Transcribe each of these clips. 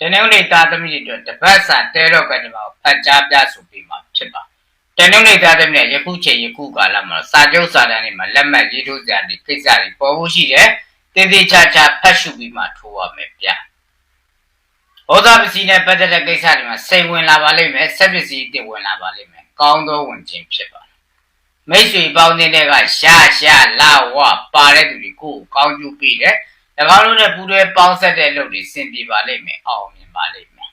တနင်္ဂနွေသားသမီးတွေအတွက်တပတ်စာတဲတော့ကနေမှာဖတ်ကြားပြဆိုပြီးမှဖြစ်ပါတနင်္ဂနွေသားသမီးတွေယခုချိန်ယခုကာလမှာစာချုပ်စာတမ်းတွေမှာလက်မှတ်ရေးထိုးကြတဲ့ကိစ္စတွေပေါ်ဖို့ရှိတယ်တည်တည်ချာချာဖတ်ရှုပြီးမှထိုးရမယ်ဗျဘောဓပစ္စည်းနဲ့ပတ်သက်တဲ့ကိစ္စတွေမှာစိတ်ဝင်လာပါလိမ့်မယ်ဆက်ပစ္စည်းတင်ဝင်လာပါလိမ့်မယ်ကောင်းသောဝင်ခြင်းဖြစ်ပါမိတ်ဆွေပေါင်းတဲ့ကရှာရှာလာဝပါတဲ့သူတွေကိုကောင်းကျိုးပေးတယ်၎ င်းတို့နဲ့ပူးတွဲပေါင်းဆက်တဲ့လုပ်တွေစင်ပြေပါလိမ့်မယ်အောင်မြင်ပါလိမ့်မယ်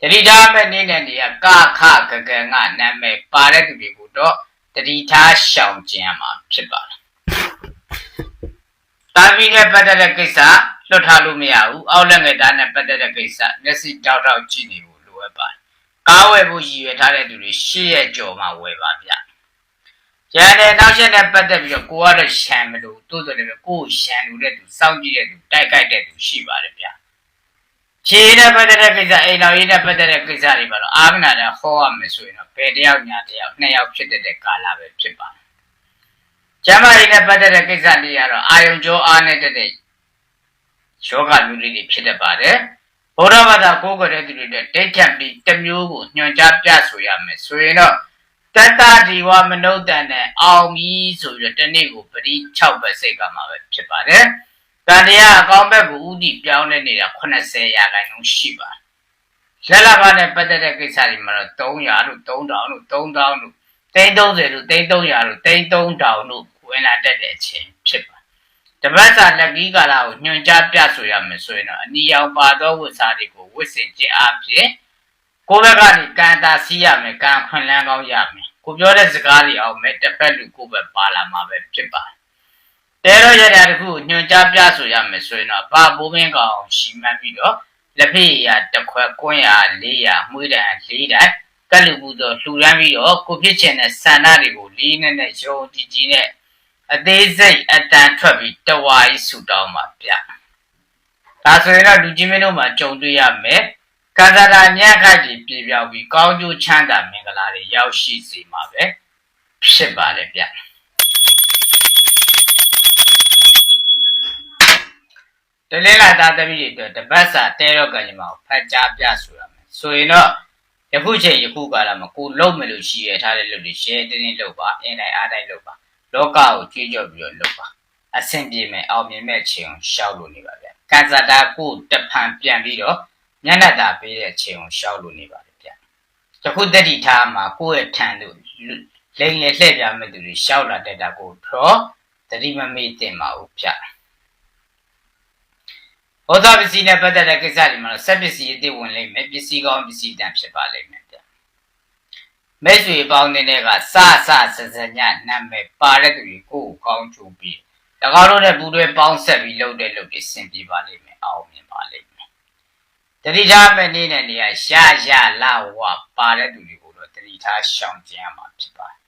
တတိထားမဲ့နေ့နဲ့နေရကခကကငါနာမည်ပါတဲ့သူတွေကိုတော့တတိထားရှောင်ကျင်ရမှာဖြစ်ပါတယ်တာဗီနဲ့ပတ်သက်တဲ့ကိစ္စလွတ်ထားလို့မရဘူးအောက်လက်ငယ်သားနဲ့ပတ်သက်တဲ့ကိစ္စမျက်စိတောက်တောက်ကြည့်နေဖို့လိုအပ်ပါတယ်ကားဝယ်ဖို့ရည်ရွယ်ထားတဲ့သူတွေရှေ့ရဲ့ကြော်မှဝယ်ပါဗျ ရန်တဲ့နောက်ချက်နဲ့ပတ်သက်ပြီးတော့ကိုကတော့ရှမ်းမလို့တိုးတယ်လည်းကိုကိုရှမ်းလို့တဲ့သူစောင့်ကြည့်တဲ့သူတိုက်ခိုက်တဲ့သူရှိပါတယ်ဗျခြေနဲ့ပတ်သက်တဲ့ကိစ္စအိမ်တော်ရေးနဲ့ပတ်သက်တဲ့ကိစ္စတွေပါတော့အာမနာနဲ့ဟောရမယ်ဆိုရင်တော့ဘယ်တယောက်ညာတယောက်နှစ်ယောက်ဖြစ်တဲ့ကာလပဲဖြစ်ပါတယ်ကျမ်းမာရေးနဲ့ပတ်သက်တဲ့ကိစ္စတွေကတော့အာယုံကျော်အားနဲ့တဲ့တဲ့ယောဂလူတွေဖြစ်တတ်ပါတယ်ဘုရားဘာသာကိုးကွယ်တဲ့သူတွေနဲ့ဒိဋ္ဌံပြီးတစ်မျိုးကိုညွှန်ကြားပြဆိုရမယ်ဆိုရင်တော့ တတ္တဒီဝမနုဿန်နဲ့အောင်ပြီဆိုပြီးတော့တနေ့ကိုပရိ6ပဲစိတ်ကမှာပဲဖြစ်ပါတယ်။တန်တရားအကောင်းဘက်ကိုဥတီပြောင်းလဲနေတာ80ရာခိုင်နှုန်းရှိပါတယ်။လက်လာပါနဲ့ပတ်သက်တဲ့ကိစ္စတွေမှာတော့300လို့3000လို့3000လို့330လို့330လို့33000လို့ဝင်လာတတ်တဲ့အချိန်ဖြစ်ပါတပတ်စာလက်ကြီးကာလာကိုညွှန်ကြားပြဆိုရမယ်ဆိုရင်တော့အနီရောင်ပါသောဝတ်စားတွေကိုဝတ်ဆင်ခြင်းအပြင်ကိုယ့်ဘက်ကနေကံတာစီးရမယ်ကံခွန်လန်းကောင်းရမယ် ကိုပြောတဲ့စကားတွေအောင်မဲ့တစ်ဖက်လူကိုယ့်ဘက်ပါလာမှာပဲဖြစ်ပါတယ်တဲတော့ရတဲ့တခုညွှန်ကြားပြဆိုရမယ်ဆိုရင်တော့ပါဘိုးမင်းကောင်ရှီမှန်းပြီးတော့လက်ဖေးရတစ်ခွက်ကွင်းရ400မှုတန်4တိုင်ကလူဘူးတော့လှူရမ်းပြီးတော့ကိုဖြစ်ချင်တဲ့ဆန္ဒတွေကိုလေးနဲ့နဲ့ယုံကြည်ကြည်နဲ့အသေးစိတ်အတန်ထွက်ပြီးတဝါကြီးဆူတောင်းပါဗျဒါဆိုရင်တော့လူကြီးမင်းတို့မှာကြုံတွေ့ရမယ် ကာသရာညက်ခိုက်ကြီးပြေပြောက်ပြီးကောင်းကျိုးချမ်းသာမင်္ဂလာတွေရောက်ရှိစေမှာပဲဖြစ်ပါတယ်ဗျတလင်းလာသားသမီးတွေအတွက်တပတ်စာတဲတော့ကံကြမ္မာကိုဖတ်ကြားပြဆိုရမယ်ဆိုရင်တော့ယခုချိန်ယခုကာလမှာကိုလုံးမယ်လို့ရှိရထားတဲ့လူတွေရှယ်တင်းတင်းလုပ်ပါအင်းတိုင်းအားတိုင်းလုပ်ပါလောကကိုကြွေးကြော်ပြီးတော့လုပ်ပါအဆင်ပြေမယ်အောင်မြင်မဲ့ချိန်ကိုရှောက်လို့နေပါဗျကံစားတာကိုတဖန်ပြန်ပြီးတော့ ညဏတာပေးတဲ့ချိန်ကိုရှောက်လို့နေပါတယ်ဗျတခုတတိထားမှာကိုယ့်ရဲ့ထံလို့လိန်လေလှည့်ပြမဲ့သူတွေရှောက်လာတဲ့တာကိုတော့တတိမမေ့တင်ပါဘူးဗျဘောဓပစ္စည်းနဲ့ပတ်သက်တဲ့ကိစ္စတွေမှာဆက်ပစ္စည်းအစ်ဝင်လိမ့်မယ်ပစ္စည်းကောင်းပစ္စည်းတန်ဖြစ်ပါလိမ့်မယ်ဗျမိတ်ဆွေပေါင်းတဲ့ကစစစစညနာမည်ပါတဲ့သူတွေကိုယ်ကောင်းချိုးပြီး၎င်းတို့နဲ့ပူးတွဲပေါင်းဆက်ပြီးလုပ်တဲ့လုပ်တွေဆင်ပြေပါလိမ့်မယ်အောင်မြင်ပါလိမ့်မယ် တတိထားမဲ့နေ့နဲ့နေရာရှာရှာလာဝပါတဲ့သူတွေကိုတော့တတိထားရှောင်ကျဉ်ရမှာဖြစ်ပါတယ်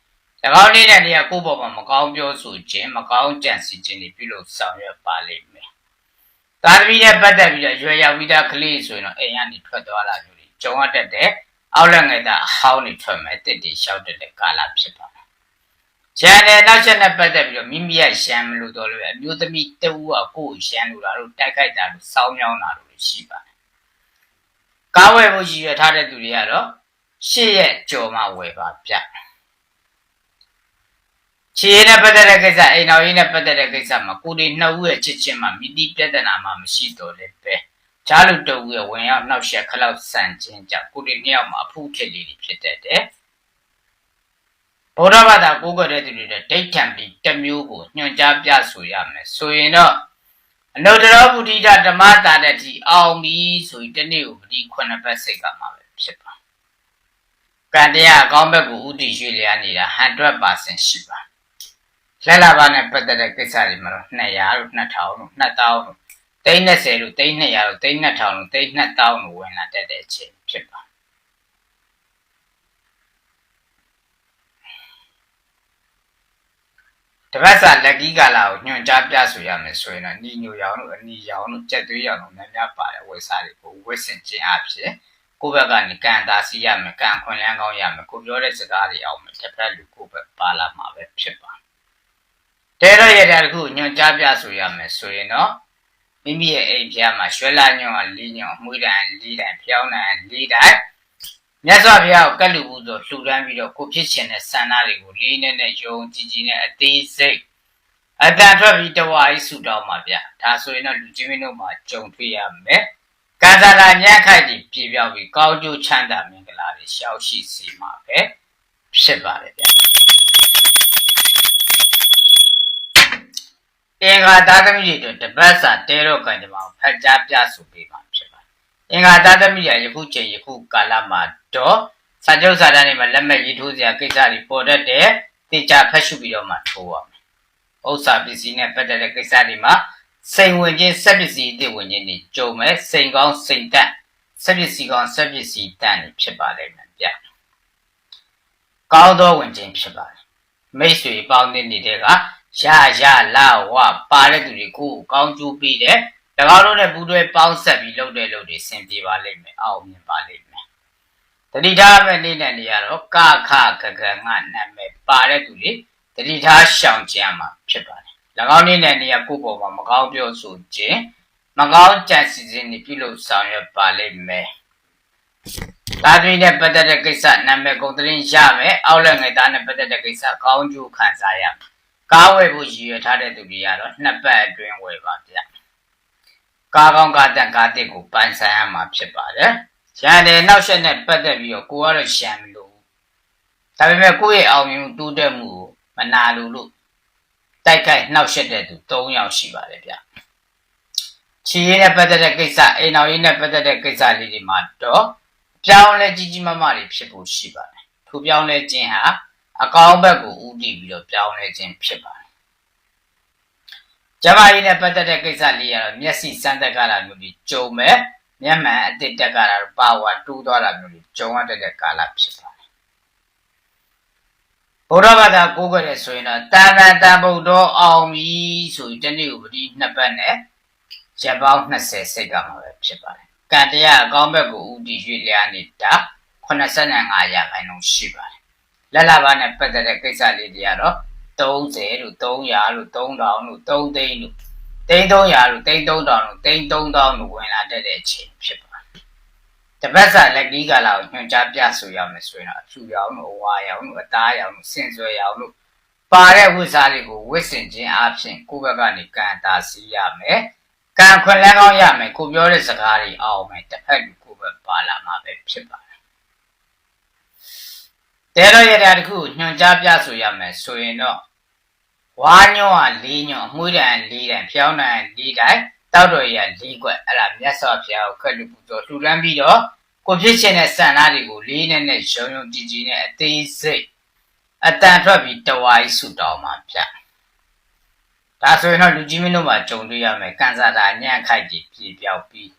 ၎င်းနေ့နဲ့နေရာကိုယ့်ဘောမှာမကောင်းပြောဆိုခြင်းမကောင်းကြံစည်ခြင်းတွေပြုလုပ်ဆောင်ရွက်ပါလိမ့်မယ်သာသမီနဲ့ပတ်သက်ပြီးတော့ရွယ်ရောက်ပြီးသားကလေးဆိုရင်တော့အိမ်ကနေထွက်သွားလာမျိုးတွေကြုံရတတ်တဲ့အောက်လက်ငယ်သားအဟောင်းတွေထွက်မယ်တစ်တီလျှောက်တဲ့ကာလဖြစ်ပါတယ်။ကျန်တဲ့နောက်ချက်နဲ့ပတ်သက်ပြီးတော့မိမိရဲ့ရှမ်းမလို့တော့လို့အမျိုးသမီးတဦးကကိုယ်ရှမ်းလို့လားလို့တိုက်ခိုက်တာလို့စောင်းမြောင်းတာလို့ရှိပါတယ်။ ကားဝယ်ဖို့ရည်ရွယ်ထားတဲ့သူတွေကတော့ရှေ့ရဲ့ကြော်မှဝယ်ပါဗျ။ခြေနဲ့ပတ်သက်တဲ့ကိစ္စအိမ်တော်ရေးနဲ့ပတ်သက်တဲ့ကိစ္စမှာကိုယ်တွေနှစ်ဦးရဲ့ချစ်ချင်းမှာမိတိပြဿနာမှမရှိတော့လေပဲ။ကြားလူတဦးရဲ့ဝင်ရောက်နှောက်ယှက်ခလောက်ဆန်ခြင်းကြောင့်ကိုယ်တွေနှစ်ယောက်မှာအဖုထစ်လေးတွေဖြစ်တတ်တယ်။ဗုဒ္ဓဘာသာကိုးကွယ်တဲ့သူတွေနဲ့ဒိဋ္ဌံပြီးတစ်မျိုးကိုညွှန်ကြားပြဆိုရမယ်။ဆိုရင်တော့ အနုတ္တရဗုဒ္ဓဓမ္မတာတတိအောင်ပြီဆိုပြီးတနေ့ကိုပတိခုနှစ်ပတ်စိတ်ကမှာပဲဖြစ်ပါ။ကံတရားအကောင်းဘက်ကိုဥတည်ရွှေ့လျားနေတာ100%ရှိပါ။လက်လာပါနဲ့ပတ်သက်တဲ့ကိစ္စတွေမှာတော့200လို့2000လို့2000လို့သိန်း30လို့သိန်း200လို့သိန်း2000လို့သိန်း2000လို့ဝင်လာတတ်တဲ့အချိန်ဖြစ်ပါ တပတ်စာလက်ကြီးကာလာကိုညွှန်ကြားပြဆိုရမယ်ဆိုရင်တော့ညီညိုရောင်လို့အနီရောင်လို့ကြက်သွေးရောင်လို့များများပါတယ်ဝယ်စားတွေကိုဝက်ဆင်ခြင်းအဖြစ်ကိုယ့်ဘက်ကနေကံတာစီရမယ်ကံခွန်လန်းကောင်းရမယ်ကိုပြောတဲ့စကားတွေအောင်မယ်တစ်ဖက်လူကိုယ့်ဘက်ပါလာမှာပဲဖြစ်ပါတဲရရတဲ့တခုညွှန်ကြားပြဆိုရမယ်ဆိုရင်တော့မိမိရဲ့အိမ်ဖျားမှာရွှဲလာညွန့်က၄ညွန့်အမွှေးတန်၄တန်ဖျောင်းတန်၄တန် မြတ်စွာဘုရားကိုကတ်လူဘူးဆိုလှူဒန်းပြီးတော့ကိုဖြစ်ရှင်တဲ့ဆန္ဒတွေကိုလေးနဲ့နဲ့ယုံကြည်ကြည်နဲ့အသေးစိတ်အတန်ထွက်ပြီးတဝါကြီးဆူတောင်းပါဗျာဒါဆိုရင်တော့လူကြီးမင်းတို့မှာကြုံတွေ့ရမယ်ကံစားလာညံ့ခိုက်ပြီးပြေပြောက်ပြီးကောင်းကျိုးချမ်းသာမင်္ဂလာတွေရှောက်ရှိစီမှာပဲဖြစ်ပါတယ်ဗျာအင်္ဂါသားသမီးတွေအတွက်တပတ်စာတဲတော့ကံကြမ္မာကိုဖတ်ကြားပြဆိုပေးပါဖြစ်ပါတယ် အင်္ဂါသားသမီးတွေယခုချိန်ယခုကာလမှာတော့စာချုပ်စာတမ်းတွေမှာလက်မှတ်ရေးထိုးစရာကိစ္စတွေပေါ်တတ်တဲ့တေချာဖတ်ရှုပြီးတော့မှထိုးရမယ်ဥစ္စာပစ္စည်းနဲ့ပတ်သက်တဲ့ကိစ္စတွေမှာစိန်ဝင်ခြင်းစက်ပစ္စည်းအသစ်ဝင်ခြင်းတွေကြုံမဲ့စိန်ကောင်းစိန်တက်စက်ပစ္စည်းကောင်းစက်ပစ္စည်းတန်တွေဖြစ်ပါလိမ့်မယ်ဗျကောင်းသောဝင်ခြင်းဖြစ်ပါတယ်မိတ်ဆွေပေါင်းတဲ့နေတဲ့ကရရလာဝပါတဲ့သူတွေကိုကောင်းကျိုးပေးတဲ့၎ င်းတို့နဲ့ပူးတွဲပေါင်းဆက်ပြီးလုပ်တဲ့လုပ်တွေဆင်ပြေပါလိမ့်မယ်အောင်မြင်ပါလိမ့်မယ်တတိထားမဲ့နေ့နဲ့နေရတော့ကခကကငါနာမည်ပါတဲ့သူတွေတတိထားရှောင်ကြံမှာဖြစ်ပါတယ်၎င်းနေ့နဲ့နေရကိုယ့်ပေါ်မှာမကောင်းပြောဆိုခြင်းမကောင်းကြံစီစဉ်နေပြုလုပ်ဆောင်ရွက်ပါလိမ့်မယ်သာသမီနဲ့ပတ်သက်တဲ့ကိစ္စနာမည်ကုန်သရင်ရမယ်အောက်လက်ငယ်သားနဲ့ပတ်သက်တဲ့ကိစ္စကောင်းကျိုးခံစားရမယ်ကားဝယ်ဖို့ရည်ရွယ်ထားတဲ့သူတွေကတော့နှစ်ပတ်အတွင်းဝယ်ပါဗျ ကားကောင်းကားတန်ကားတစ်ကိုပိုင်ဆိုင်ရမှာဖြစ်ပါတယ်ရန်တယ်နောက်ဆက်နဲ့ပတ်သက်ပြီးတော့ကိုကတော့ရှံမလို့ဒါပေမဲ့ကိုယ့်ရဲ့အောင်မြင်မှုတိုးတက်မှုကိုမနာလို့လို့တိုက်ခိုက်နှောက်ယှက်တဲ့သူ၃ယောက်ရှိပါတယ်ဗျချီရေးနဲ့ပတ်သက်တဲ့ကိစ္စအိမ်တော်ရေးနဲ့ပတ်သက်တဲ့ကိစ္စလေးတွေမှာတော့ပြောင်းလဲကြီးကြီးမားမားတွေဖြစ်ဖို့ရှိပါတယ်ထို့ပြောင်းလဲခြင်းဟာအကောင်းဘက်ကိုဦးတည်ပြီးတော့ပြောင်းလဲခြင်းဖြစ်ပါတယ် ကျမကြီးနဲ့ပတ်သက်တဲ့ကိစ္စလေးကတော့မျက်စိစမ်းသက်ကတာမျိုးကြီးကြုံမဲ့မျက်မှန်အတစ်တက်ကတာပါဝါတူးသွားတာမျိုးကြီးကြုံရတဲ့ကာလဖြစ်ပါတယ်ဘုရားဘာသာကိုးကြတဲ့ဆိုရင်တော့တာမန်တန်ဗုဒ္ဓအောင်ပြီဆိုရင်တနေ့ကိုပတိနှစ်ပတ်နဲ့ရက်ပေါင်း20စိတ်ကမှာပဲဖြစ်ပါတယ်ကံတရားအကောင်းဘက်ကိုဦးတည်ရွေ့လျားနေတာ85ရာခိုင်နှုန်းရှိပါတယ်လက်လာပါနဲ့ပတ်သက်တဲ့ကိစ္စလေးတွေကတော့ 30လို့300လို့3000လို့3သိန်းလို့သိန်း300လို့သိန်း3000လို့သိန်း3000လို့ဝင်လာတဲ့အချိန်ဖြစ်ပါတယ်တပတ်စာလက်ကြီးကလာကိုညွှန်ကြားပြဆိုရမယ်ဆိုရင်တော့အဖြူရောင်လို့အဝါရောင်လို့အသားရောင်လို့စင်စွယ်ရောင်လို့ပါတဲ့ဝိစားတွေကိုဝစ်စင်ခြင်းအပြင်ကိုယ့်ဘက်ကနေကံတာစီရမယ်ကံခွင့်လန်းကောင်းရမယ်ကိုပြောတဲ့စကားတွေအောင်မယ်တစ်ဖက်ကိုကိုယ်ပဲပါလာမှာပဲဖြစ်ပါတယ်တဲတော့ရတာတခုညွှန်ကြားပြဆိုရမယ်ဆိုရင်တော့ ဝါညောက၄ညောအမွှေးတန်၄တန်ဖျောင်းတန်၄တိုင်းတောက်တော်ရ၄ကွက်အဲ့ဒါမြတ်စွာဘုရားကိုခက်လူပူတော်လှူဒန်းပြီးတော့ကိုဖြစ်ရှင်တဲ့စံသားတွေကိုလေးနဲ့နဲ့ရုံရုံကြည်ကြည်နဲ့အသေးစိတ်အတန်ထွက်ပြီးတဝါကြီးဆူတောင်းမှာဗျဒါဆိုရင်တော့လူကြီးမင်းတို့မှာကြုံတွေ့ရမယ်ကန်စာတာညံ့ခိုက်ကြီးပြေပြောက်ပြီး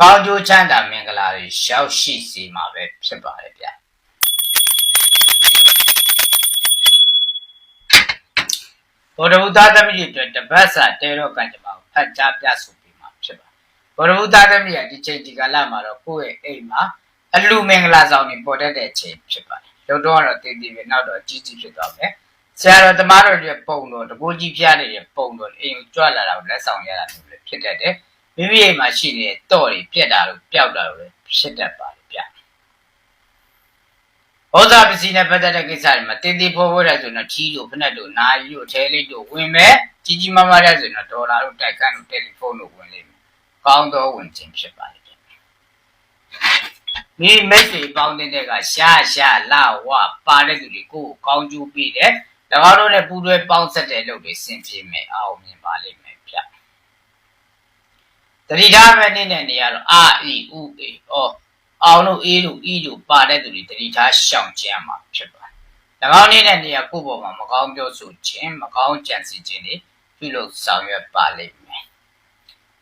ကောင်းကျိုးချမ်းသာမင်္ဂလာတွေရှောက်ရှိစီမှာပဲဖြစ်ပါတယ်ဗျ ဘုဒ္ဓဘုသားသမီးတွေအတွက်တပတ်စာတဲတော့ကံကြမ္မာကိုဖတ်ကြားပြဆိုပြီးမှာဖြစ်ပါတယ်ဘုဒ္ဓဘုသားသမီးကဒီချိန်ဒီကာလမှာတော့ကိုယ့်ရဲ့အိမ်မှာအလူမင်္ဂလာဆောင်တွေပေါ်တတ်တဲ့အချိန်ဖြစ်ပါတယ်ရုပ်တော့ကတော့တည်တည်ပဲနောက်တော့ကြီးကြီးဖြစ်သွားမယ်ဆရာတော်တမားတော်တွေပုံတော့တကိုးကြီးဖျားနေတဲ့ပုံတော့အိမ်ကိုကြွလာတာကိုလက်ဆောင်ရတာမျိုးလည်းဖြစ်တတ်တယ်မိမိအိမ်မှာရှိနေတဲ့တော့တွေပြက်တာလို့ပျောက်တာလို့လည်းဖြစ်တတ်ပါတယ်ဗျ ဩဇာပစ္စည်းနဲ့ပတ်သက်တဲ့ကိစ္စတွေမှာတင်းတင်းဖိုးဖိုးတဲ့ဆိုတော့ထီးတို့ဖက်နဲ့တို့နာရီတို့အဲလေးတို့ဝင်မဲ့ကြီးကြီးမားမားတဲ့ဆိုတော့ဒေါ်လာတို့တိုက်ခန်းတို့တယ်လီဖုန်းတို့ဝင်လိမ့်မယ်ကောင်းသောဝင်ခြင်းဖြစ်ပါလိမ့်မယ်မိမိတ်ဆွေပေါင်းတဲ့ကရှာရှာလာဝပါတဲ့သူတွေကိုကောင်းကျိုးပေးတယ်၎င်းတို့နဲ့ပူးတွဲပေါင်းဆက်တဲ့လုပ်တွေဆင်ပြေမယ်အောင်မြင်ပါလိမ့်မယ်ဗျတတိထားမဲ့နေ့နဲ့နေရတော့အာအီဥအေဩ အောင်လို့အေးလို့ဤလို့ပါတဲ့သူတွေတတိထားရှောင်ကျမ်းမှာဖြစ်ပါတယ်၎င်းနေ့နဲ့နေရကိုယ့်ဘောမှာမကောင်းပြောဆိုခြင်းမကောင်းကြံစည်ခြင်းတွေပြုလုပ်ဆောင်ရွက်ပါလိမ့်မယ်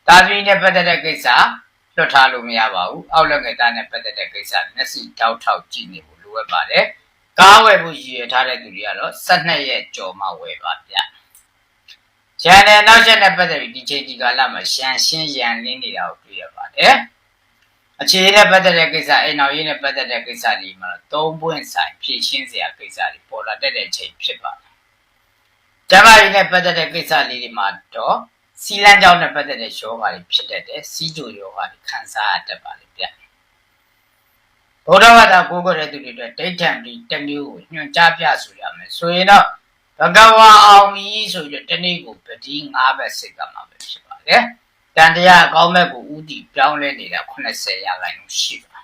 တာသမီနဲ့ပတ်သက်တဲ့ကိစ္စလွတ်ထားလို့မရပါဘူးအောက်လက်ငယ်သားနဲ့ပတ်သက်တဲ့ကိစ္စမျက်စိတောက်ထောက်ကြည့်နေဖို့လိုအပ်ပါတယ်ကားဝယ်ဖို့ရည်ရထားတဲ့သူတွေကတော့12ရက်ကြော်မှဝယ်ပါဗျ။ရန်တဲ့နောက်ချက်နဲ့ပတ်သက်ပြီးဒီချိန်ဒီကာလမှာရန်ရှင်းရန်လင်းနေတာကိုတွေ့ရပါတယ်။ အခြေနဲ့ပတ်သက်တဲ့ကိစ္စအိမ်တော်ရေးနဲ့ပတ်သက်တဲ့ကိစ္စတွေမှာတော့သုံးပွင့်ဆိုင်ဖြည့်ရှင်းစရာကိစ္စတွေပေါ်လာတတ်တဲ့ချိန်ဖြစ်ပါတယ်။ကျမကြီးနဲ့ပတ်သက်တဲ့ကိစ္စလေးတွေမှာတော့စီလန်းကြောင်းနဲ့ပတ်သက်တဲ့ယောဂါတွေဖြစ်တတ်တယ်စီးကြိုယောဂါတွေခံစားရတတ်ပါလေဗျဗုဒ္ဓဘာသာကိုးကွယ်တဲ့သူတွေအတွက်ဒိဋ္ဌံပြီးတစ်မျိုးကိုညွှန်ကြားပြဆိုရမယ်ဆိုရင်တော့ဘဂဝါအောင်မီဆိုပြီးတော့တနေ့ကိုပတိ၅ဘက်စိတ်ကမှာပဲဖြစ်ပါတယ် တန်တရားအကောင်းဘက်ကိုဥတီပြောင်းလဲနေတာ80ရာခိုင်နှုန်းရှိပါ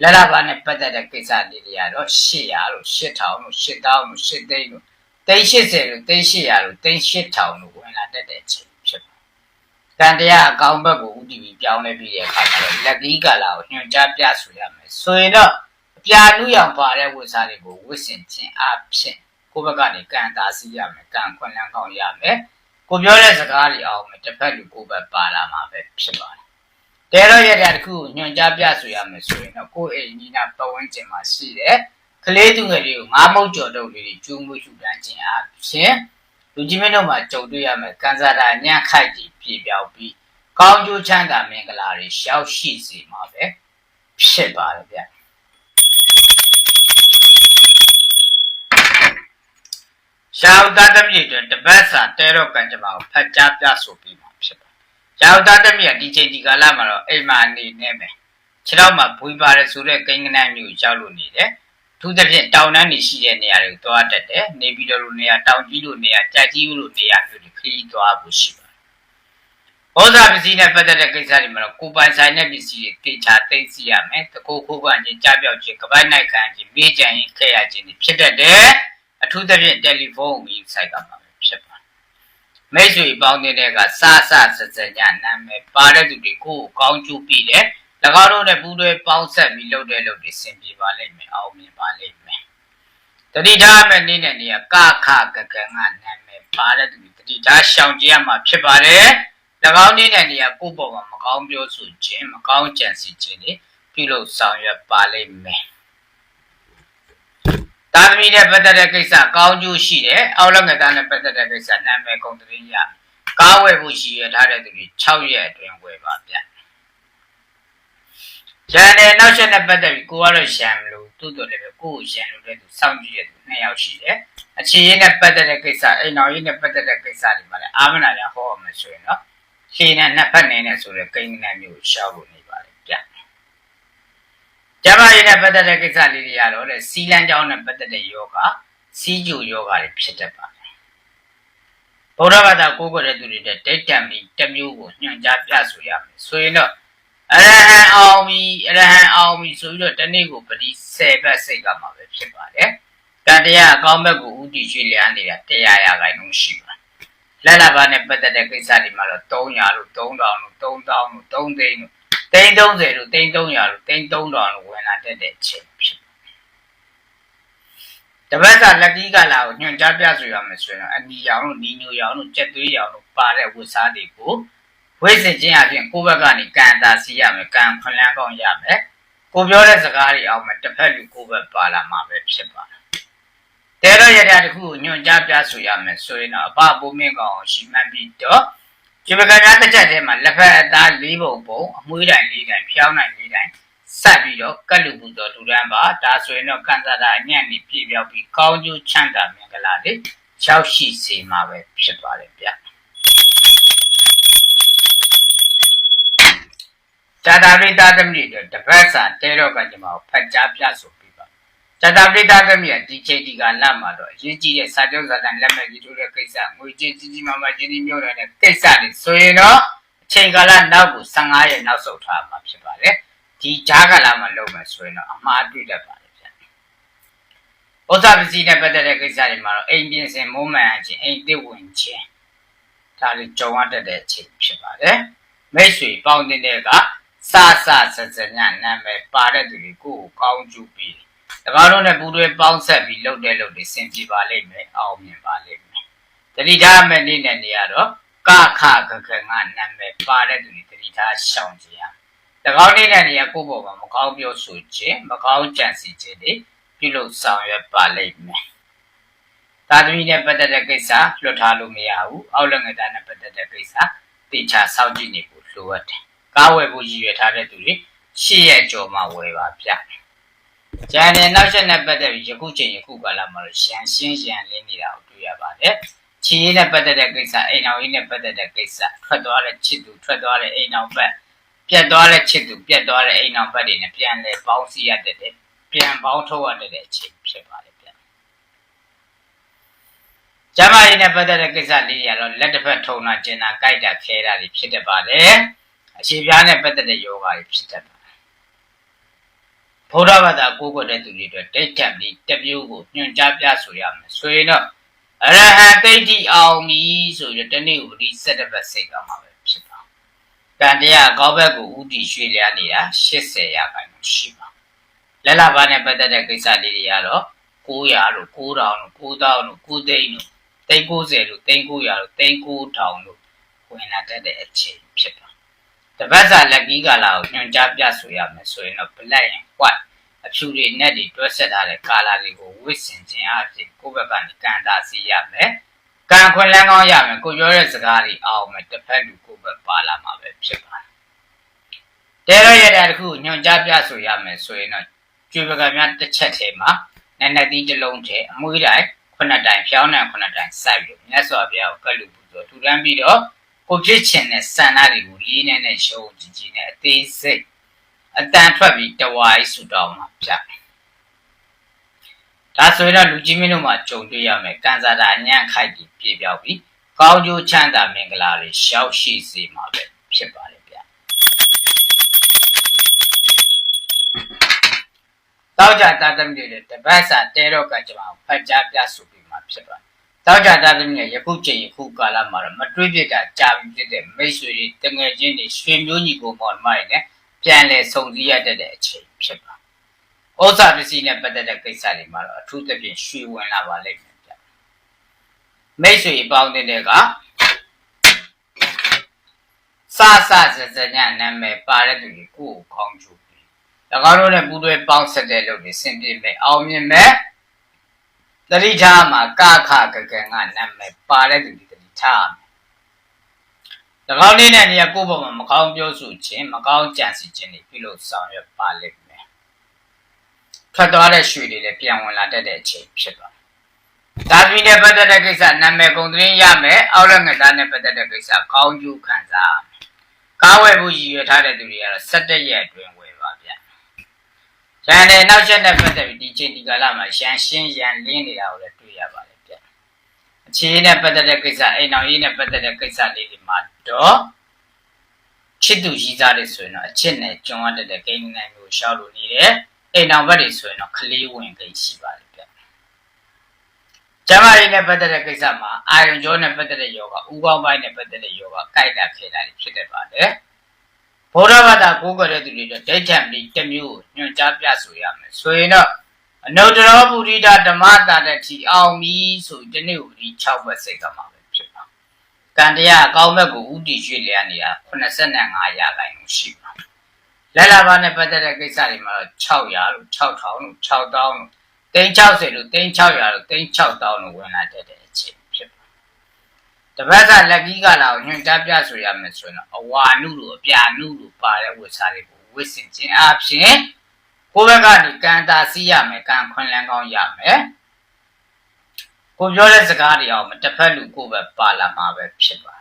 လက်လာပါနဲ့ပတ်သက်တဲ့ကိစ္စတွေတွေကတော့800လို့8000လို့8000လို့8သိန်းလို့380လို့3800လို့38000လို့ဝင်လာတတ်တဲ့ချိန်ဖြစ်ပါတန်တရားအကောင်းဘက်ကိုဥတီပြီးပြောင်းလဲပြီးတဲ့အခါကျတော့လက်ဒီကလာကိုညွှန်ကြားပြဆိုရမယ်ဆိုရင်တော့အပြာနုရောင်ပါတဲ့ဝတ်စားတွေကိုဝတ်ဆင်ခြင်းအဖြစ်ကိုယ့်ဘက်ကနေကံတာစီရမယ်ကံခွန်လန်းကောင်းရမယ် ကိုပြောတဲ့စကားတွေအောင်မယ်တစ်ဖက်လူကိုယ့်ဘက်ပါလာမှာပဲဖြစ်ပါတယ်တဲတော့ရတဲ့တခုညွှန်ကြားပြဆိုရမယ်ဆိုရင်တော့ကိုယ့်အိမ်ညီနာပတ်ဝန်းကျင်မှာရှိတဲ့ကလေးသူငယ်တွေကိုငါးမုတ်ကြော်တုပ်လေးတွေကျူးမှုရှုတန်းခြင်းအဖြစ်လူကြီးမင်းတို့မှာကြုံတွေ့ရမယ်ကံစားတာညံ့ခိုက်ပြီးပြေပြောက်ပြီးကောင်းကျိုးချမ်းသာမင်္ဂလာတွေရှောက်ရှိစေမှာပဲဖြစ်ပါတယ်ဗျ ရှာဥဒတမြေအတွက်တပတ်စာတဲတော့ကံကြမ္မာကိုဖတ်ကြားပြဆိုပြီးမှာဖြစ်ပါရှာဥဒတမြေကဒီချိန်ဒီကာလမှာတော့အိမ်မှာနေနေမယ်ခြေထောက်မှာဘွေးပါတယ်ဆိုတဲ့ကိန်းကနန်းမျိုးကိုရောက်လို့နေတယ်သူသဖြင့်တောင်တန်းနေရှိတဲ့နေရာတွေကိုသွားတတ်တယ်နေပြီးတော့လိုနေရာတောင်ကြီးလိုနေရာကြက်ကြီးလိုနေရာမျိုးတွေခရီးသွားဖို့ရှိပါတယ်ဘောဇာပစ္စည်းနဲ့ပတ်သက်တဲ့ကိစ္စတွေမှာတော့ကိုပိုင်ဆိုင်တဲ့ပစ္စည်းတွေတေချာသိသိရမယ်တကူခိုးကချင်းကြားပြောက်ချင်းကပိုက်နိုင်ခံချင်းမေးကြရင်ခဲရချင်းတွေဖြစ်တတ်တယ် အထူးသဖြင့်တယ်လီဖုန်းကိုစိုက်ကမှာပဲဖြစ်ပါတယ်မိတ်ဆွေပေါင်းတဲ့ကစစစစညနာမည်ပါတဲ့သူတွေကိုကောင်းကျိုးပြီးတယ်၎င်းတို့နဲ့ပူးတွဲပေါင်းဆက်ပြီးလုပ်တဲ့လုပ်တွေဆင်ပြေပါလိမ့်မယ်အောင်မြင်ပါလိမ့်မယ်တတိထားမဲ့နေ့နဲ့နေ့ကခကကံကနာမည်ပါတဲ့သူတတိထားရှောင်ကြရမှာဖြစ်ပါတယ်၎င်းနေ့နဲ့နေ့ကကိုယ့်ဘောမှာမကောင်းပြောဆိုခြင်းမကောင်းကြံစီခြင်းတွေပြုလုပ်ဆောင်ရွက်ပါလိမ့်မယ် တာသမီနဲ့ပတ်သက်တဲ့ကိစ္စကောင်းကျိုးရှိတယ်အောက်လက်ငယ်သားနဲ့ပတ်သက်တဲ့ကိစ္စနာမည်ကုန်သတင်းရကားဝယ်ဖို့ရှိရထားတဲ့သူတွေ6ရက်အတွင်းဝယ်ပါဗျရန်တယ်နောက်ချက်နဲ့ပတ်သက်ပြီးကိုကတော့ရန်မလို့သူ့တော်လည်းပဲကိုကိုရန်လို့လည်းသူစောင့်ကြည့်ရသူနှစ်ယောက်ရှိတယ်အခြေရင်းနဲ့ပတ်သက်တဲ့ကိစ္စအိမ်တော်ရင်းနဲ့ပတ်သက်တဲ့ကိစ္စတွေမှာလည်းအာမနာရဟောအောင်မဆိုရင်တော့ခြေနဲ့နှစ်ဖက်နေနဲ့ဆိုတဲ့ကိန်းနဲ့မျိုးရှောက်လို့နေပါတယ်ဗျ ကျမရင်းနဲ့ပတ်သက်တဲ့ကိစ္စလေးတွေရတော့လေစီလန်းကြောင်းနဲ့ပတ်သက်တဲ့ယောဂစီးကျူယောဂတွေဖြစ်တတ်ပါတယ်ဗုဒ္ဓဘာသာကိုးကွယ်တဲ့သူတွေတဲ့ဒိဋ္ဌံမီတစ်မျိုးကိုညွှန်ကြားပြဆိုရမယ်ဆိုရင်တော့အရဟံအောင်ပြီအရဟံအောင်ပြီဆိုပြီးတော့တနေ့ကိုပတိ10ဘက်စိတ်ကမှာပဲဖြစ်ပါတယ်တန်တရားအကောင်းဘက်ကိုဥတီရွှေ့လျားနေတာတရားရခိုင်နှုန်းရှိပါလက်လာပါနဲ့ပတ်သက်တဲ့ကိစ္စတွေမှာတော့300လို့3000လို့3000လို့3 သိန်းလို့330လို့300လို့33000လို့ဝင်လာတတ်တဲ့ချိန်ဖြစ်တပတ်စာလက်ကြီးကလာကိုညွှန်ကြားပြဆိုရမယ်ဆိုရင်အနီရောင်လို့နီညိုရောင်လို့ကြက်သွေးရောင်လို့ပါတဲ့ဝတ်စားတွေကိုဝိစင်ခြင်းအပြင်ကိုယ့်ဘက်ကနေကံတာစီရမယ်ကံခွန်လန်းကောင်းရမယ်ကိုပြောတဲ့စကားတွေအောင်မယ်တစ်ဖက်လူကိုယ့်ဘက်ပါလာမှာပဲဖြစ်ပါတယ်တဲတော့ရတဲ့တခုကိုညွှန်ကြားပြဆိုရမယ်ဆိုရင်တော့အပပုံမင်းကောင်ရှိမှန်ပြီးတော့ ဒီပကံတစ်ချက်ထဲမှာလက်ဖက်အသား၄ပုံပုံအမွှေးတိုင်၄တိုင်ဖျောင်းတိုင်၄တိုင်ဆက်ပြီးတော့ကတ်လူပူတော်လူတန်းပါဒါဆိုရင်တော့ကံစားတာအညံ့နေပြည့်ပြောက်ပြီးကောင်းကျိုးချမ်းသာမင်္ဂလာတွေရောက်ရှိစေမှာပဲဖြစ်ပါတယ်ဗျာဇာတာပရိသသမီးတွေတပတ်စာတဲတော့ကကျွန်တော်ဖတ်ကြားပြဆိုပြီး ပါဇာတာပရိသသမီးကဒီချိန်ဒီကလတ်မှာတော့အရေးကြီးတဲ့စာချုပ်စာတမ်းလက်မှတ်ရေးထိုးတဲ့ကိစ္စငွေကြေးကြီးကြီးမားမားကြီးကြီးမျိုးတဲ့ကိစ္စတွေဆိုရင်တော့အချိန်ကာလနောက်ကို15ရက်နောက်ဆုတ်ထားမှာဖြစ်ပါတယ်ဒီကြားကာလမှာလုပ်မယ်ဆိုရင်တော့အမှားတွေ့တတ်ပါတယ်ဗျဥစ္စာပစ္စည်းနဲ့ပတ်သက်တဲ့ကိစ္စတွေမှာတော့အိမ်ပြင်ဆင်မိုးမှန်ခြင်းအိမ်သစ်ဝင်ခြင်းဒါတွေကြုံရတတ်တဲ့အချိန်ဖြစ်ပါတယ်မိတ်ဆွေပေါင်းတဲ့ကစစစစညနာမည်ပါတဲ့သူတွေကိုကောင်းကျူးပြီး၎ င်းတို့နဲ့ပူးတွဲပေါင်းဆက်ပြီးလုပ်တဲ့လုပ်တွေစင်ပြေပါလိမ့်မယ်အောင်မြင်ပါလိမ့်မယ်တတိထားမဲ့နေ့နဲ့နေရတော့ကခကခငါနာမည်ပါတဲ့သူတွေတတိထားရှောင်ကြရ၎င်းနေ့နဲ့နေရကိုယ့်ဘောမှာမကောင်းပြောဆိုခြင်းမကောင်းကြံစီခြင်းတွေပြုလုပ်ဆောင်ရွက်ပါလိမ့်မယ်သာသမီနဲ့ပတ်သက်တဲ့ကိစ္စလွတ်ထားလို့မရဘူးအောက်လက်ငယ်သားနဲ့ပတ်သက်တဲ့ကိစ္စတေချာစောင့်ကြည့်နေဖို့လိုအပ်တယ်ကားဝယ်ဖို့ရည်ရွယ်ထားတဲ့သူတွေရှေ့ရက်ကျော်မှဝယ်ပါဗျ။ ကျန်တဲ့နောက်ချက်နဲ့ပတ်သက်ပြီးယခုချိန်ယခုကာလမှာတော့ရန်ရှင်းရန်လင်းနေတာကိုတွေ့ရပါတယ်။ချီရေးနဲ့ပတ်သက်တဲ့ကိစ္စအိမ်အောင်ရေးနဲ့ပတ်သက်တဲ့ကိစ္စထွက်သွားတဲ့ချစ်သူထွက်သွားတဲ့အိမ်အောင်ဘက်ပြတ်သွားတဲ့ချစ်သူပြတ်သွားတဲ့အိမ်အောင်ဘက်တွေနဲ့ပြန်လဲပေါင်းစည်းရတဲ့ပြန်ပေါင်းထုတ်ရတဲ့အချိန်ဖြစ်ပါတယ်ဗျကျမကြီးနဲ့ပတ်သက်တဲ့ကိစ္စလေးရတော့လက်တစ်ဖက်ထုံတာကျင်တာကြိုက်တာခဲတာတွေဖြစ်တတ်ပါတယ်အခြေပြားနဲ့ပတ်သက်တဲ့ယောဂါတွေဖြစ်တတ်ပါ တယ်ဘုရားဘာသာကိုးကွယ်တဲ့သူတွေအတွက်တိတ်တံပြီးတပြိုးကိုညွှန်ကြားပြဆိုရမယ်ဆိုရင်တော့အရဟံတိတ်တိအောင်ပြီဆိုရတနေ့ဥပတိ7ဘက်စိတ်ကမှာပဲဖြစ်ပါကံတရားကောင်းဘက်ကိုဥတီရွှေ့လျားနေတာ80ရာခိုင်နှုန်းရှိပါလက်လာပါနဲ့ပတ်သက်တဲ့ကိစ္စလေးတွေကတော့900လို့9000လို့9000လို့9သိန်းလို့390လို့3900လို့39000လို့ဝင်လာတတ်တဲ့အချိန်ဖြစ်ပါ တပတ်စာလက်ကြီးကလာကိုညွှန်ကြားပြဆိုရမယ်ဆိုရင်တော့ black and white အဖြူတွေနဲ့တွေတွဲဆက်ထားတဲ့ကာလာတွေကိုဝစ်ဆင်ခြင်းအပြင်ကိုယ့်ဘက်ကနေကန်တာစီရမယ်။ကန်ခွန်လန်းကောင်းရမယ်ကိုပြောတဲ့စကားတွေအောင်မယ်တစ်ဖက်လူကိုယ့်ဘက်ပါလာမှာပဲဖြစ်ပါတယ်။တဲရရတဲ့တခုညွှန်ကြားပြဆိုရမယ်ဆိုရင်တော့ကျွေးပကံများတစ်ချက်ထဲမှာနက်နက်သီးတစ်လုံးထဲအမွှေးတိုင်းခုနှစ်တိုင်ဖြောင်းတဲ့ခုနှစ်တိုင်စိုက်လို့မြတ်စွာဘုရားကိုကတ်လူပူဇော်ထူထမ်းပြီးတော့ ကိုဖြစ်ချင်တဲ့ဆန္ဒတွေကိုလေးနဲ့နဲ့ရှုံးကြည့်ကြည့်နဲ့အသေးစိတ်အတန်ထွက်ပြီးတဝါးဆူတောင်းမှာပြဒါဆိုရင်တော့လူကြီးမင်းတို့မှာကြုံတွေ့ရမယ်ကန်စာတာညံ့ခိုက်ပြီးပြေပြောက်ပြီးကောင်းကျိုးချမ်းသာမင်္ဂလာတွေရှောက်ရှိစေမှာပဲဖြစ်ပါတယ်ဗျတောက်ကြတာသမီးတွေတပတ်စာတဲတော့ကကျွန်တော်ဖတ်ကြားပြဆိုပြီးမှဖြစ်ပါတယ် တောက်ကြတာသမီးရဲ့ယခုချိန်ယခုကာလမှာတော့မတွေးပြတာကြာပြီဖြစ်တဲ့မိတ်ဆွေတွေတငယ်ချင်းတွေရွှေမျိုးညီကိုမော်မိုင်းနဲ့ပြန်လဲစုံစည်းရတဲ့အချိန်ဖြစ်ပါ။ဩဇာပစ္စည်းနဲ့ပတ်သက်တဲ့ကိစ္စတွေမှာတော့အထူးသဖြင့်ရွှေဝင်လာပါလိမ့်မယ်ဗျ။မိတ်ဆွေပေါင်းတဲ့ကစစစစညနာမည်ပါတဲ့သူတွေကိုကိုကောင်းချူပြီး၎င်းတို့နဲ့ပူးတွဲပေါင်းဆက်တဲ့လုပ်တွေဆင်ပြေမယ်အောင်မြင်မယ် တတိထားမှာကခကကံကနာမည်ပါတဲ့သူတွေတတိထားမယ်၎င်းလေးနဲ့နေရာကိုယ့်ဘက်မှာမကောင်းပြောဆိုခြင်းမကောင်းကြံစီခြင်းတွေပြုလုပ်ဆောင်ရွက်ပါလိမ့်မယ်ထွက်သွားတဲ့ရွှေတွေလည်းပြန်ဝင်လာတတ်တဲ့အချိန်ဖြစ်သွားဒါပြည်နဲ့ပတ်သက်တဲ့ကိစ္စနာမည်ကုန်သွင်းရမယ်အောက်လက်ငသားနဲ့ပတ်သက်တဲ့ကိစ္စကောင်းကျိုးခံစားကားဝယ်ဖို့ရည်ရွယ်ထားတဲ့သူတွေကတော့17ရက်အတွင်းဝယ်ပါဗျ။ ရန်တဲ့နောက်ချက်နဲ့ပတ်သက်ပြီးဒီချိန်ဒီကာလမှာရန်ရှင်းရန်လင်းနေတာကိုလည်းတွေ့ရပါတယ်ဗျ။အခြေအနေနဲ့ပတ်သက်တဲ့ကိစ္စအိမ်တော်ရေးနဲ့ပတ်သက်တဲ့ကိစ္စလေးတွေမှာတော့ချစ်သူကြီးစားတွေဆိုရင်တော့အချစ်နဲ့ကြုံရတဲ့ကိန်းနိုင်မျိုးရှောက်လို့နေတယ်အိမ်တော်ဘက်တွေဆိုရင်တော့ခလေးဝင်ကိန်းရှိပါတယ်ဗျကျမကြီးနဲ့ပတ်သက်တဲ့ကိစ္စမှာအာယုံကြောနဲ့ပတ်သက်တဲ့ယောဂဥကောင်းပိုင်းနဲ့ပတ်သက်တဲ့ယောဂကြိုက်တာခဲတာဖြစ်တတ်ပါတယ် ဘုရားဘာသာကိုးကွယ်တဲ့သူတွေတော့ဒိဋ္ဌံပြီးတစ်မျိုးညွှန်ကြားပြဆိုရမယ်ဆိုရင်တော့အနုတ္တရောပုရိဒဓမ္မတာတတိအောင်ပြီဆိုဒီနေ့ဥပဒီ6ဘက်စိတ်ကမှာကံတရားအကောင်းဘက်ကိုဥတီရွှေ့လျားနေတာ85ရာခိုင်နှုန်းရှိပါလက်လာပါနဲ့ပတ်သက်တဲ့ကိစ္စတွေမှာတော့600လို့6000လို့6000လို့360လို့3600လို့36000လို့ဝင်လာတတ်တဲ့အချိန်ဖြစ်ပါ တပတ်ကလက်ကြီးကလာကိုညွှန်ကြားပြဆိုရမယ်ဆိုရင်တော့အဝါနုလို့အပြာနုလို့ပါတဲ့ဝတ်စားတွေကိုဝတ်ဆင်ခြင်းအပြင်ကိုယ့်ဘက်ကနေကံတာစီးရမယ်ကံခွင်လန်းကောင်းရမယ်ကိုပြောတဲ့စကားတွေအောင်တစ်ဖက်လူကိုပဲပါလာမှာပဲဖြစ်ပါ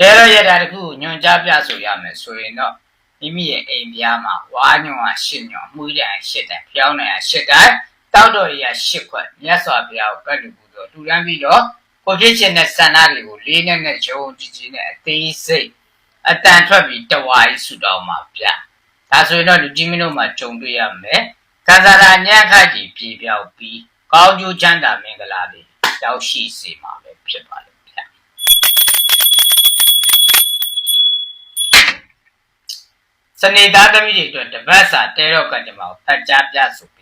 တယ်တဲရရတာတခုညွန်ကြားပြဆိုရမယ်ဆိုရင်တော့မိမိရဲ့အိမ်ပြားမှာဝါညွန်ဟာရှစ်ညွန်မှုရန်ရှစ်တိုင်ဖျောင်းနိုင်ရှစ်တိုင်တောက်တော်ရရှစ်ခွက်မြတ်စွာဘုရားကိုကတ်လူပူတော့တူရန်ပြီးတော့ ကိုဖြစ်ခြင်းတဲ့ဆန္ဒတွေကိုလေးနဲ့နဲ့ဂျုံကြည်ကြည်နဲ့အသေးစိတ်အတန်ထွက်ပြီးတဝါကြီးဆူတောင်းမှာဗျဒါဆိုရင်တော့လူကြီးမင်းတို့မှာကြုံတွေ့ရမယ်ကံစားရာညံ့ခတ်ကြီးပြေပြောက်ပြီးကောင်းကျိုးချမ်းသာမင်္ဂလာတွေရောက်ရှိစေမှာပဲဖြစ်ပါလိမ့်ဗျာစနေသားသမီးတွေအတွက်တပတ်စာတဲတော့ကံကြမ္မာကိုဖတ်ကြားပြဆိုပေးမှာဖြစ်ပါ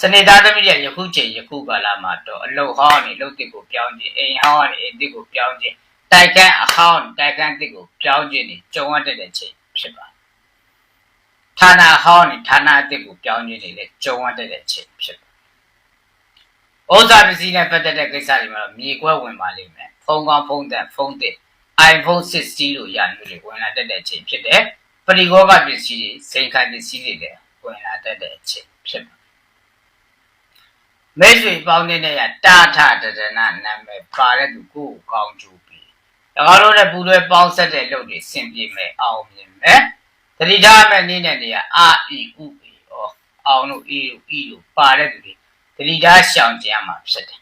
စနေသားသမီးတွေယခုချိန်ယခုကာလမှာတော့အလုတ်ဟောင်းနေလုတ်တစ်ကိုပြောင်းခြင်းအိမ်ဟောင်းနေအိမ်တစ်ကိုပြောင်းခြင်းတိုက်ကန်းအဟောင်းတိုက်ကန်းတစ်ကိုပြောင်းခြင်းနေကြုံရတဲ့ချိန်ဖြစ်ပါဌာနဟောင်းနေဌာနအတစ်ကိုပြောင်းခြင်းနေလည်းကြုံရတဲ့ချိန်ဖြစ်ဩဇာပစ္စည်းနဲ့ပတ်သက်တဲ့ကိစ္စတွေမှာတော့မြေကွက်ဝင်ပါလိမ့်မယ်ဖုန်းကောင်းဖုန်းသက်ဖုန်းသစ် iPhone 60လို့ရမျိုးတွေဝင်လာတတ်တဲ့အချိန်ဖြစ်တယ်ပရိဂောကပစ္စည်းတွေစိန်ခိုင်ပစ္စည်းတွေလည်းဝင်လာတတ်တဲ့အချိန်ဖြစ်ပါ မိတ်ဆွေပေါင်းတဲ့နေရတာထတဒနာနာမည်ပါတဲ့သူကိုယ်ကိုကောင်းကျိုးပြီး၎င်းတို့နဲ့ပူလွဲပေါင်းဆက်တဲ့လုပ်တွေဆင်ပြေမယ်အောင်မြင်မယ်တတိထားမဲ့နေနဲ့နေရအာအီဥအီဩအောင်တို့အီတို့အီတို့ပါတဲ့သူတွေတတိထားရှောင်ကြရမှာဖြစ်တယ်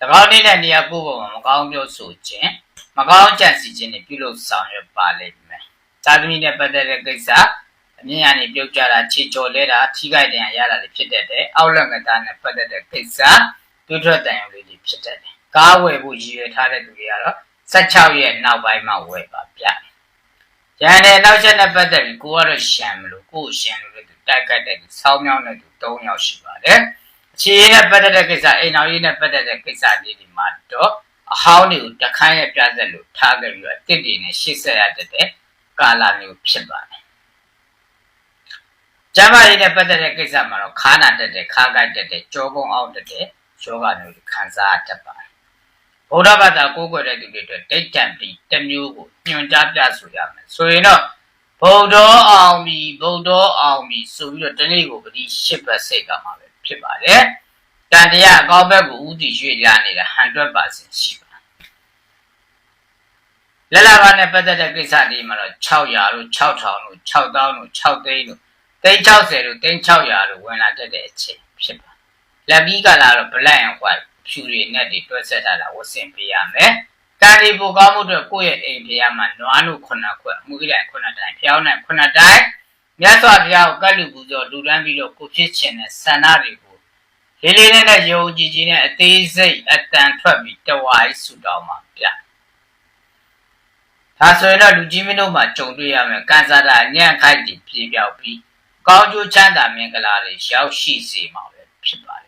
၎င်းနေနဲ့နေရကိုယ့်ဘဝမှာမကောင်းပြောဆိုခြင်းမကောင်းကြံစီခြင်းတွေပြုလုပ်ဆောင်ရွက်ပါလိမ့်မယ်သာသမီနဲ့ပတ်သက်တဲ့ကိစ္စ အမြင်အရနေပြုတ်ကြတာခြေကြော်လဲတာထိခိုက်တယ်ရတာတွေဖြစ်တတ်တယ်အောက်လက်ငသားနဲ့ပတ်သက်တဲ့ကိစ္စတွေးထွက်တန်ရုံလေးတွေဖြစ်တတ်တယ်ကားဝယ်ဖို့ရည်ရွယ်ထားတဲ့သူတွေကတော့16ရက်နောက်ပိုင်းမှဝယ်ပါဗျ။ရန်တဲ့နောက်ချက်နဲ့ပတ်သက်ပြီးကိုကတော့ရှံမလို့ကိုကိုရှံလို့လည်းသူတိုက်ကတ်တဲ့သူစောင်းမြောင်းတဲ့သူ၃ယောက်ရှိပါတယ်။အခြေရနဲ့ပတ်သက်တဲ့ကိစ္စအိမ်တော်ရေးနဲ့ပတ်သက်တဲ့ကိစ္စလေးတွေမှာတော့အဟောင်းတွေကိုတခန်းရဲ့ပြသက်လို့ထားကြပြီးတော့အစ်စ်တွေနဲ့ရှေ့ဆက်ရတဲ့ကာလာမျိုးဖြစ်ပါတယ်။ ကျမ်းမာရေးနဲ့ပတ်သက်တဲ့ကိစ္စမှာတော့ခါနာတက်တဲ့ခါကိုက်တက်တဲ့ကြောကုန်းအောင်တက်တဲ့ယောဂမျိုးတွေခံစားတတ်ပါတယ်ဗုဒ္ဓဘာသာကိုးကွယ်တဲ့သူတွေအတွက်ဒိတ်တံပြီးတစ်မျိုးကိုညွှန်ကြားပြဆိုရမယ်ဆိုရင်တော့ဗုဒ္ဓအောင်ပြီဗုဒ္ဓအောင်ပြီဆိုပြီးတော့ဒီနေ့ကိုပတိရှစ်ဘက်စိတ်ကမှာပဲဖြစ်ပါတယ်တန်တရားအကောင်းဘက်ကိုဥတီရွှေ့လာနေတာ100%ရှိပါလက်လာပါနဲ့ပတ်သက်တဲ့ကိစ္စတွေမှာတော့600လို့6000လို့6000လို့6သိန်းလို့ 360လို့3600လို့ဝင်လာတတ်တဲ့အချိန်ဖြစ်ပါလက်ပြီးကလာတော့ black and white ဖြူတွေနဲ့တွေတွဲဆက်ထားတာဝတ်ဆင်ပေးရမယ်။တန်ဒီပူကောင်းမှုအတွက်ကိုယ့်ရဲ့အိမ်ဖျားမှာနွားလို့ခုနှစ်ခွက်မူကြီးတိုင်းခုနှစ်တိုင်းဖျောင်းနိုင်ခုနှစ်တိုင်းမြတ်စွာဘုရားကိုကတ်လူပူဇော်လူတန်းပြီးတော့ကိုဖြစ်ခြင်းနဲ့ဆန္ဒတွေကိုလေးလေးနဲ့နဲ့ယုံကြည်ခြင်းနဲ့အသေးစိတ်အတန်ထွက်ပြီးတဝိုင်းဆူတောင်းမှာဗျ။ဒါဆိုရင်တော့လူကြီးမင်းတို့မှာကြုံတွေ့ရမယ်ကန်ဆာတာညံ့ခိုက်ပြီးပြေပြောက်ပြီး ကောင်းကျိုးချမ်းသာမင်္ဂလာတွေရောက်ရှိစေမှာပဲဖြစ်ပါတယ်